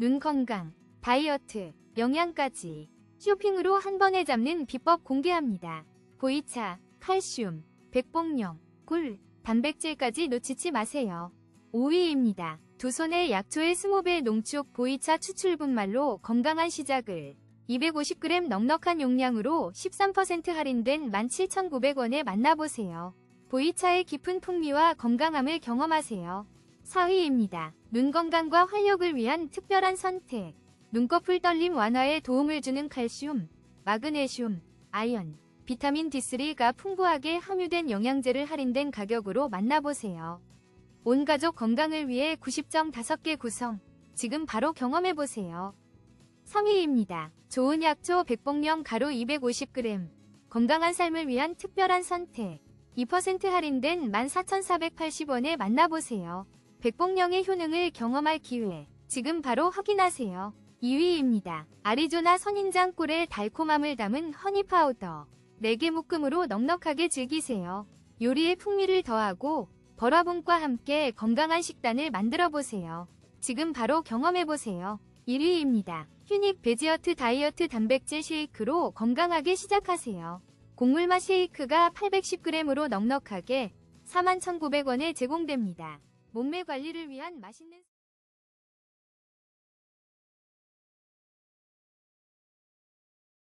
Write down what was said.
눈 건강, 다이어트, 영양까지 쇼핑으로 한 번에 잡는 비법 공개합니다. 보이차, 칼슘, 백봉령, 꿀, 단백질까지 놓치지 마세요. 5위입니다. 두 손에 약초의 스모베 농축 보이차 추출분말로 건강한 시작을 250g 넉넉한 용량으로 13% 할인된 17,900원에 만나보세요. 보이차의 깊은 풍미와 건강함을 경험하세요. 4위입니다. 눈 건강과 활력을 위한 특별한 선택. 눈꺼풀 떨림 완화에 도움을 주는 칼슘, 마그네슘, 아연, 비타민 D3가 풍부하게 함유된 영양제를 할인된 가격으로 만나보세요. 온 가족 건강을 위해 90점 5개 구성. 지금 바로 경험해보세요. 3위입니다. 좋은 약초 백봉령 가루 250g. 건강한 삶을 위한 특별한 선택. 2% 할인된 14,480원에 만나보세요. 백봉령의 효능을 경험할 기회. 지금 바로 확인하세요. 2위입니다. 아리조나 선인장 꿀의 달콤함을 담은 허니 파우더. 4개 묶음으로 넉넉하게 즐기세요. 요리의 풍미를 더하고 버라봉과 함께 건강한 식단을 만들어 보세요. 지금 바로 경험해 보세요. 1위입니다. 휴닉 베지어트 다이어트 단백질 쉐이크로 건강하게 시작하세요. 곡물맛 쉐이크가 810g으로 넉넉하게 41,900원에 제공됩니다. 몸매 관리를 위한 맛있는